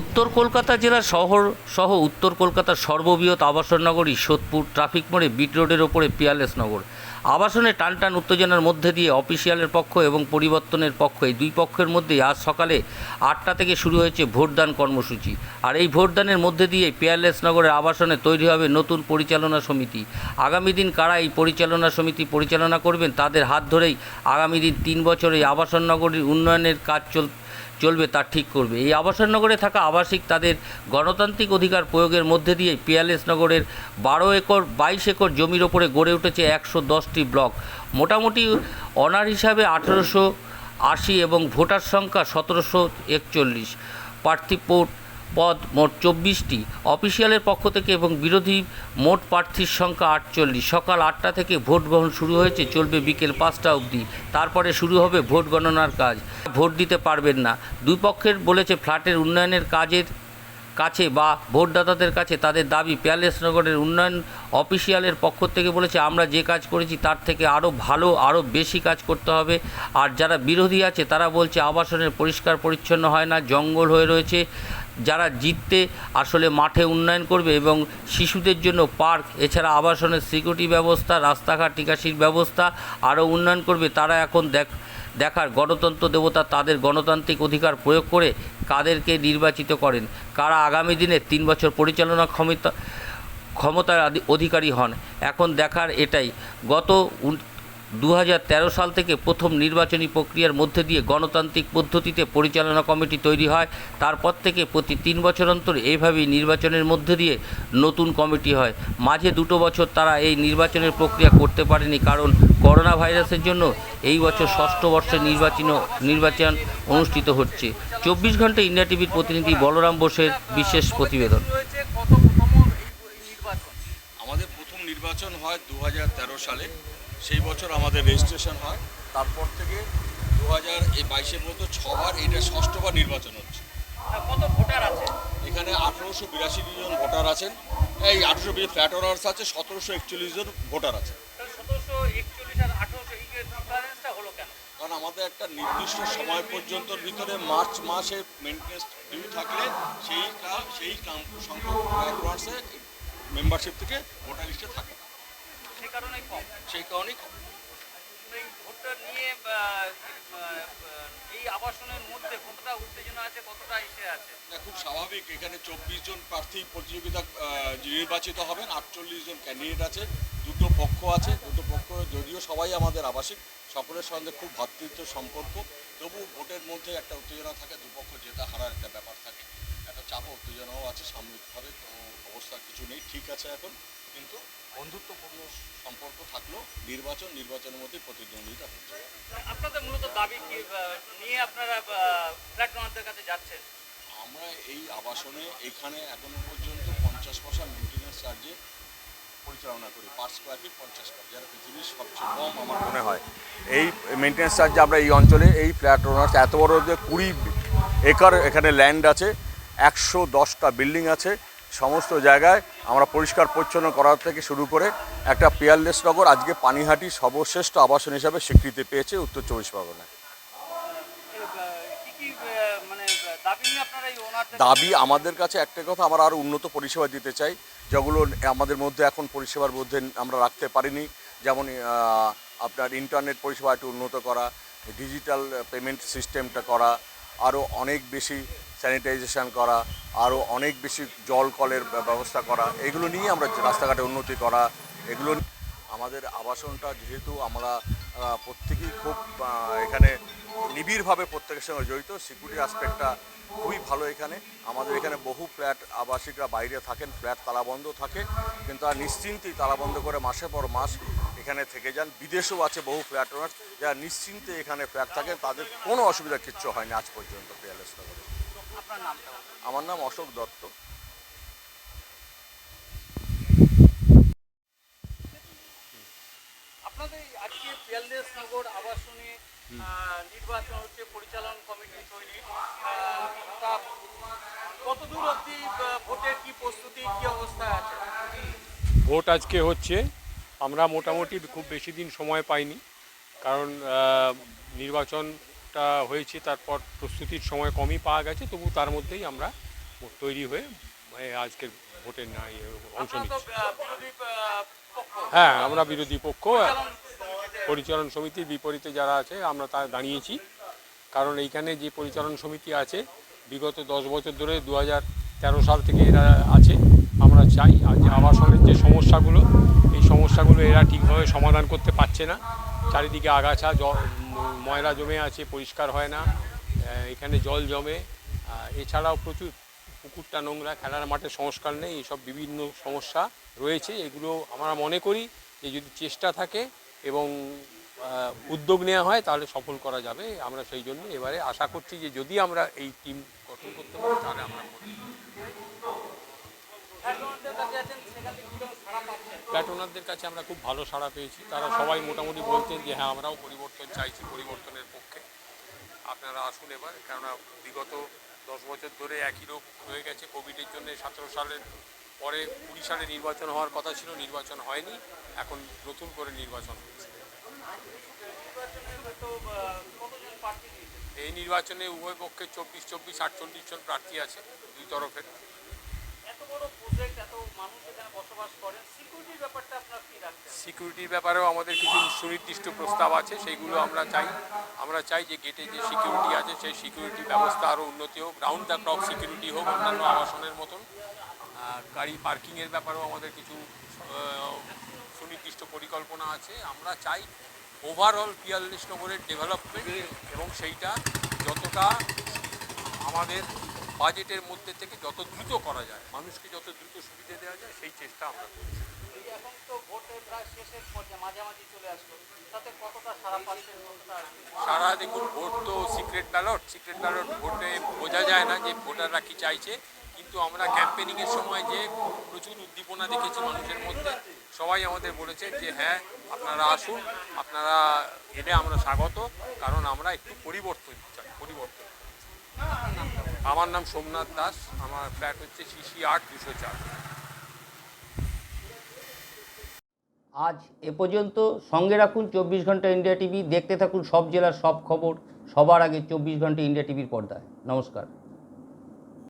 উত্তর কলকাতা জেলার শহর সহ উত্তর কলকাতার সর্ববৃহৎ আবাসন নগরী সোদপুর ট্রাফিক মোড়ে, বিট রোডের ওপরে, পিয়ারলেস নগর। আবাসনে টানটান উত্তেজনার মধ্যে দিয়ে অফিসিয়ালের পক্ষ এবং পরিবর্তনের পক্ষ, এই দুই পক্ষের মধ্যে আজ সকালে আটটা থেকে শুরু হয়েছে ভোটদান কর্মসূচি। আর এই ভোটদানের মধ্যে দিয়ে পিয়ারলেস নগরের আবাসনে তৈরি হবে নতুন পরিচালনা সমিতি। আগামী দিন কারা এই পরিচালনা সমিতি পরিচালনা করবেন, তাদের হাত ধরেই আগামী দিন তিন বছর এই আবাসন নগরীর উন্নয়নের কাজ চল চলবে, তা ঠিক করবে। এই আবাসন নগরে থাকা আবাসিক তাদের গণতান্ত্রিক অধিকার প্রয়োগের মধ্যে দিয়ে পিয়ালেস নগরের বারো একর, বাইশ একর জমির ওপরে গড়ে উঠেছে একশো দশটি ব্লক। মোটামুটি অনার হিসাবে আঠেরোশো আশি এবং ভোটার সংখ্যা সতেরোশো একচল্লিশ। প্রার্থী পো- পদ মোট চব্বিশটি। অফিসিয়ালের পক্ষ থেকে এবং বিরোধী মোট প্রার্থীর সংখ্যা আটচল্লিশ। সকাল আটটা থেকে ভোট গ্রহণ শুরু হয়েছে, চলবে বিকেল পাঁচটা অবধি। তারপরে শুরু হবে ভোট গণনার কাজ। ভোট দিতে পারবেন না। দুই পক্ষের বলেছে ফ্ল্যাটের উন্নয়নের কাজের কাছে বা ভোটদাতাদের কাছে তাদের দাবি। প্যালেস নগরের উন্নয়ন অফিসিয়ালের পক্ষ থেকে বলেছে, আমরা যে কাজ করেছি তার থেকে আরও ভালো আরও বেশি কাজ করতে হবে। আর যারা বিরোধী আছে তারা বলছে, আবাসনের পরিষ্কার পরিচ্ছন্ন হয় না, জঙ্গল হয়ে রয়েছে। যারা জিততে আসলে মাঠে উন্নয়ন করবে এবং শিশুদের জন্য পার্ক, এছাড়া আবাসনের সিকিউরিটি ব্যবস্থা, রাস্তাঘাট টিকাশির ব্যবস্থা আরও উন্নয়ন করবে, তারা এখন দেখ, দেখার গণতন্ত্র দেবতা তাদের গণতান্ত্রিক অধিকার প্রয়োগ করে কাদেরকে নির্বাচিত করেন। কারা আগামী দিনে তিন বছর পরিচালনা ক্ষমতা, ক্ষমতার অধিকারী হন, এখন দেখার এটাই। গত দু হাজার তেরো সাল থেকে প্রথম নির্বাচনী প্রক্রিয়ার মধ্যে দিয়ে গণতান্ত্রিক পদ্ধতিতে পরিচালনা কমিটি তৈরি হয়। তারপর থেকে প্রতি তিন বছর অন্তর এইভাবেই নির্বাচনের মধ্যে দিয়ে নতুন কমিটি হয়। মাঝে দুটো বছর তারা এই নির্বাচনের প্রক্রিয়া করতে পারেনি কারণ করোনা ভাইরাসের জন্য এই বছর ষষ্ঠ বর্ষের নির্বাচন নির্বাচন অনুষ্ঠিত হচ্ছে। চব্বিশ ঘণ্টা ইন্ডিয়া টিভির প্রতিনিধি বলরাম বোসের বিশেষ প্রতিবেদন। আমাদের প্রথম নির্বাচন হয় দু হাজার তেরো সালে। সেই বছর আমাদের রেজিস্ট্রেশন হয়। তারপর থেকে দু হাজার এই বাইশের মতো ছবার এটা ষষ্ঠবার নির্বাচন হচ্ছে। কত ভোটার আছে? এখানে আঠেরোশো বিরাশি জন ভোটার আছেন। এই আঠেরোশো বিশ ফ্ল্যাট ওনার্স আছে সতেরোশো একচল্লিশ জন ভোটার আছে। কারণ আমাদের একটা নির্দিষ্ট সময় পর্যন্ত ভিতরে মার্চ মাসে মেনটেন্স ডিউ থাকলে সেই কাম- সংখ্যক ফ্ল্যাট ওনার্সে মেম্বারশিপ থেকে ভোটার লিস্টে থাকে কারণেই কম। সেই কারণেই কম। এই ভোটটা নিয়ে এই আবাসনের মধ্যে কতটা উত্তেজনা আছে কতটা ইসে আছে? খুব স্বাভাবিক। এখানে চব্বিশ জন প্রার্থী প্রতিযোগিতা নির্বাচিত হবেন। আটচল্লিশ জন ক্যান্ডিডেট আছে। দুটো পক্ষ আছে। দুটো পক্ষ যদিও সবাই আমাদের আবাসিক সকলের সঙ্গে খুব ভ্রাতৃত্ব সম্পর্ক। তবু ভোটের মধ্যে একটা উত্তেজনা থাকে দুপক্ষ জেতা হারার একটা ব্যাপার থাকে। একটা চাপ উত্তেজনাও আছে সাময়িকভাবে কোনো অবস্থা কিছু নেই। ঠিক আছে এখন। কিন্তু বন্ধুত্বপূর্ণ সম্পর্ক থাকলেও নির্বাচন নির্বাচনের মধ্যে প্রতিদ্বন্দ্বিতা হচ্ছে। আপনাদের মূলত দাবি কি নিয়ে আপনারা ফ্ল্যাট ওনারদের কাছে যাচ্ছেন? আমরা এই আবাসনে এখানে এখনও পর্যন্ত পঞ্চাশ পয়সা মেনটেন্যান্স চার্জে পরিচালনা করি পার স্কোয়ার ফিট পঞ্চাশ টাকা যারা পৃথিবীর সবচেয়ে কম আমার মনে হয়। এই মেনটেন্যান্স চার্জে আমরা এই অঞ্চলে এই ফ্ল্যাট ওনার্স এত বড় যে কুড়ি একর এখানে ল্যান্ড আছে একশো দশটা বিল্ডিং আছে সমস্ত জায়গায় আমরা পরিষ্কার পরিচ্ছন্ন করার থেকে শুরু করে একটা পিয়ারলেস নগর আজকে পানিহাটি সর্বশ্রেষ্ঠ আবাসন হিসাবে স্বীকৃতি পেয়েছে উত্তর চব্বিশ পরগনায়। মানে দাবি আমাদের কাছে একটা কথা আমরা আরও উন্নত পরিষেবা দিতে চাই যেগুলো আমাদের মধ্যে এখন পরিষেবার মধ্যে আমরা রাখতে পারিনি যেমন আপনার ইন্টারনেট পরিষেবা একটু উন্নত করা ডিজিটাল পেমেন্ট সিস্টেমটা করা আরও অনেক বেশি স্যানিটাইজেশন করা আরও অনেক বেশি জল কলের ব্যবস্থা করা, এগুলো নিয়ে আমরা রাস্তাঘাটে উন্নতি করা, এগুলো আমাদের আবাসনটা যেহেতু আমরা প্রত্যেকেই খুব এখানে নিবিড়ভাবে প্রত্যেকের সঙ্গে জড়িত সিকিউরিটি আসপেক্টটা খুবই ভালো এখানে আমাদের এখানে বহু ফ্ল্যাট আবাসিকরা বাইরে থাকেন, ফ্ল্যাট তালাবন্ধ থাকে, কিন্তু আর নিশ্চিন্তেই তালাবন্ধ করে মাসের পর মাস এখানে থেকে যান বিদেশেও আছে বহু ফ্ল্যাট ওনার, যারা নিশ্চিন্তে এখানে ফ্ল্যাট থাকেন, তাদের কোনো অসুবিধা কিচ্ছু হয়নি আজ পর্যন্ত পিয়ালেস নগরে আপনার নামটা বলুন। আমার নাম অশোক দত্ত। আপনাদের আজকে পিয়ালদেশ নগর আবাসনে নির্বাচন হচ্ছে পরিচালন কমিটি তৈরি। কতদূর অবধি ভোটের কি প্রস্তুতি কি অবস্থায় আছে? ভোট আজকে হচ্ছে। আমরা মোটামুটি খুব বেশি দিন সময় পাইনি। কারণ আহ, নির্বাচনটা হয়েছে তারপর প্রস্তুতির সময় কমই পাওয়া গেছে তবু তার মধ্যেই আমরা তৈরি হয়ে আজকের ভোটের না অংশ নিচ্ছে। হ্যাঁ আমরা বিরোধী পক্ষ পরিচালন সমিতির বিপরীতে যারা আছে আমরা তা দাঁড়িয়েছি। কারণ এইখানে যে পরিচালন সমিতি আছে বিগত দশ বছর ধরে দু তেরো সাল থেকে এরা আছে। আমরা চাই যে আবাসনের যে সমস্যাগুলো সমস্যাগুলো এরা ঠিকভাবে সমাধান করতে পারছে না। চারিদিকে আগাছা ময়লা জমে আছে, পরিষ্কার হয় না এখানে জল জমে। এছাড়াও প্রচুর পুকুরটা নোংরা, খেলার মাঠে সংস্কার নেই এইসব বিভিন্ন সমস্যা রয়েছে। এগুলো আমরা মনে করি যে যদি চেষ্টা থাকে এবং উদ্যোগ নেওয়া হয়, তাহলে সফল করা যাবে। আমরা সেই জন্য এবারে আশা করছি যে যদি আমরা এই টিম গঠন করতে পারি, তাহলে আমরা খেলোয়াড়দের কাছে আমরা খুব ভালো সাড়া পেয়েছি। তারা সবাই মোটামুটি বলছেন যে হ্যাঁ আমরাও পরিবর্তন চাইছি পরিবর্তনের পক্ষে। আপনারা আসুন এবার, কেননা বিগত দশ বছর ধরে একই রোগ হয়ে গেছে। কোভিডের জন্য সতেরো সালের পরে কুড়ি সালে নির্বাচন হওয়ার কথা ছিল, নির্বাচন হয়নি। এখন নতুন করে নির্বাচন হচ্ছে। এই নির্বাচনে উভয় পক্ষে চব্বিশ চব্বিশ, আটচল্লিশ জন প্রার্থী আছে দুই তরফের। সিকিউরিটির ব্যাপারেও আমাদের কিছু সুনির্দিষ্ট প্রস্তাব আছে, সেইগুলো আমরা চাই। আমরা চাই যে গেটে যে সিকিউরিটি আছে, সেই সিকিউরিটি ব্যবস্থা আরও উন্নতি হোক রাউন্ড দ্য ক্লক সিকিউরিটি হোক, অন্যান্য আবাসনের মতন। গাড়ি পার্কিংয়ের ব্যাপারেও আমাদের কিছু সুনির্দিষ্ট পরিকল্পনা আছে। আমরা চাই ওভারঅল পিয়াল্লিশ নগরের ডেভেলপমেন্ট এবং সেইটা যতটা আমাদের বাজেটের মধ্যে থেকে যত দ্রুত করা যায় মানুষকে যত দ্রুত সুবিধা দেওয়া যায় সেই চেষ্টা আমরা করছি। এখন তো ভোটে প্রায় শেষের পর্যায়ে মাঝামাঝি চলে আসলো। তাতে কতটা সাড়া পাচ্ছেন সারা দেখুন ভোট তো সিক্রেট ব্যালট সিক্রেট ব্যালট ভোটে বোঝা যায় না যে ভোটাররা কি চাইছে। কিন্তু আমরা ক্যাম্পেনিংয়ের সময় যে প্রচুর উদ্দীপনা দেখেছি মানুষের মধ্যে সবাই আমাদের বলেছে যে হ্যাঁ আপনারা আসুন আপনারা এলে আমরা স্বাগত কারণ আমরা একটু পরিবর্তন আমার নাম সোমনাথ দাস, আমার ফ্ল্যাট হচ্ছে সিসি আট দুশো চার। আজ এ পর্যন্ত সঙ্গে রাখুন চব্বিশ ঘণ্টা ইন্ডিয়া টিভি, দেখতে থাকুন সব জেলার সব খবর, সবার আগে চব্বিশ ঘণ্টা ইন্ডিয়া টিভির পর্দায়। নমস্কার।